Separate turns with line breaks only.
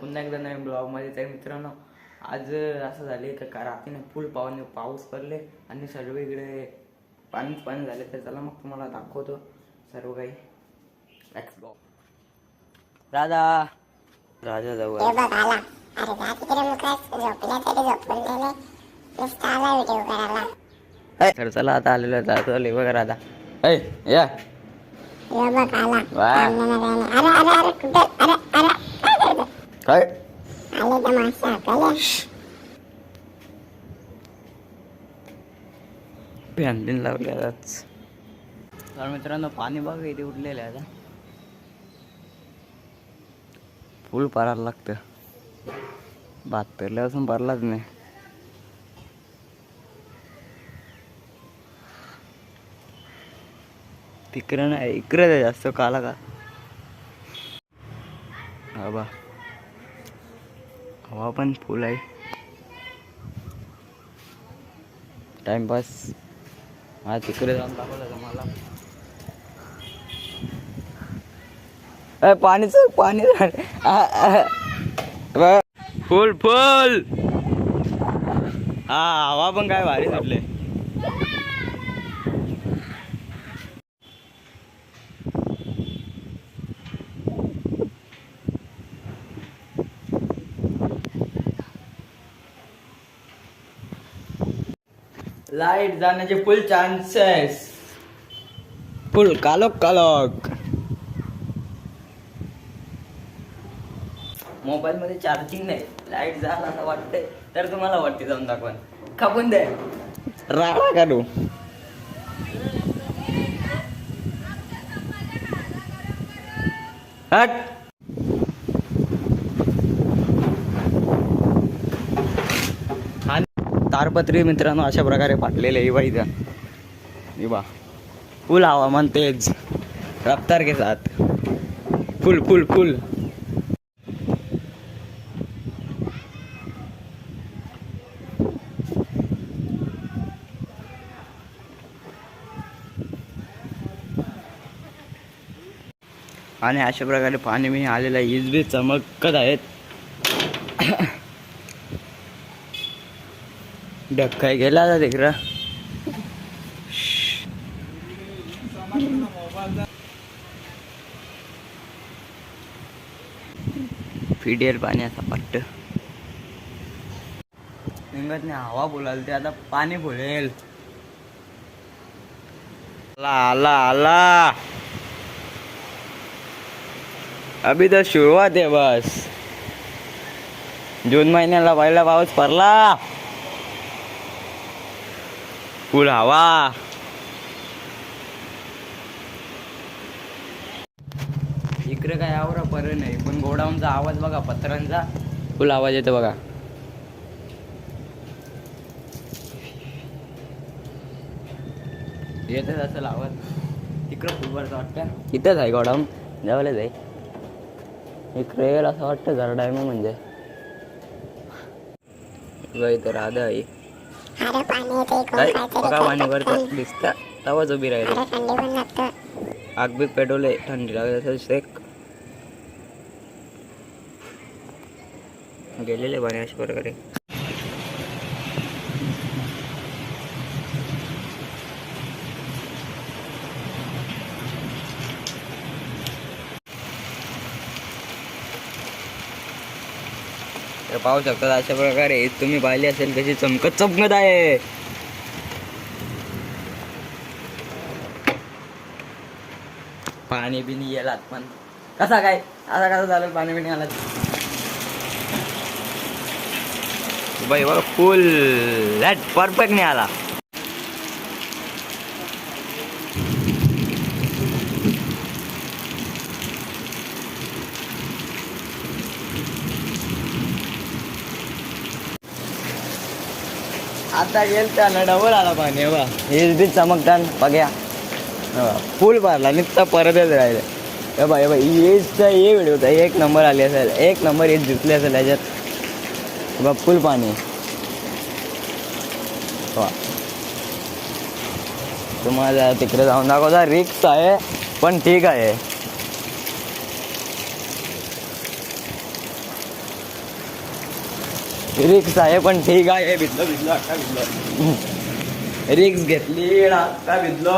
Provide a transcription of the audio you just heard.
पुन्हा एकदा नवीन ब्लॉगमध्ये. तर मित्रांनो आज असं झाले का का रात्रीने फुल पावणे पाऊस पडले आणि सर्व इकडे पाणीच पाणी झाले. तर चला मग तुम्हाला दाखवतो सर्व काही. Go. राधा. राजा जाऊ
तरी
तर चला आता आलेलो जातो बघा राधा. ऐ या
हे बघ आला
वा.
सामन्याला काय नाही. अरे अरे अरे कुठे? अरे अरे काय? करतो
काय
आले तर मासे आपल्याला
फॅन लावले आताच तर मित्रांनो पाणी बघा इथे उठलेलं आहे आता. फुल पारायला लागतं. भात पेरल्यापासून भरलाच नाही. तिकडं नाही इकडे आहे जास्त काला का हवा हवा पण फुल आहे. टाइमपास हा तिकडे जाऊन दाखवलं मला. अय पाणीच पाणी फुल फुल. हा हवा पण काय भारी सुटले लाइट जाण्याचे फुल चान्सेस फुल कालोक कालोक मोबाईल मध्ये चार्जिंग नाही. लाइट झाला असं वाटतंय. तर तुम्हाला वाटते जाऊन दाखवा खपून दे. राडा काढू हट आणि तारपत्री मित्रांनो अशा प्रकारे फाटलेले आहे इथं. बा. फुल हवामान तेज. रफ्तार के साथ. फुल फुल फुल. आणि अशा प्रकारे पाणी मी आलेलं आहे. बी चमकत आहेत. ढक्काय गेला आता तिकडं. फिडेल पाणी आता पट्ट. निघत नाही हवा बोलाल ते आता पाणी बोलेल. आला आला आला. अभी तर सुरुवात आहे बस. जून महिन्याला पहिला पाऊस पडला. फुल हवा इकडे काय आवरा पर नाही पण गोडाऊनचा आवाज बघा पत्रांचा. फुल आवाज येतो बघा. येतच असेल आवाज. तिकडं फुलवरचं वाटतं. इथंच आहे गोडाऊन जवळच आहे. इकडे येईल असं वाटतं जरा डायमंड म्हणजे. इथं राधा आहे. काय बघा पाणी
करतात
वरतं
पण.
दिसतं. तवाच उभी राहिली. आग बी पेटवले थंडी लागत असेल शेक गेलेले पाणी अशा प्रकारे. तर पाहू शकतात अशा प्रकारे तुम्ही पाहिली असेल कशी चमकत चमकत आहे. पाणी बिनी येलात पण. कसा काय? आता कसा झालं पाणी बिणी आला बाई बघा फुल लॅट परफेक्ट नाही आला आता गेल त्याला डबल आला पाणी बा हे बी चमकतान बघ्या. फुल भरला निघता परतच राहिले. हे बा हे बा हेचा हे व्हिडिओ होता. एक नंबर आली असेल एक नंबर हेच जिंकले असेल त्याच्यात बा फुल पाणी. वा तुम्हाला तिकडे जाऊन दाखवता. रिक्स आहे पण ठीक आहे. रिक्स आहे पण ठीक आहे. भिजलो भिजलो अक्का भिजलो. रिक्स घेतली अक्का भिजलो.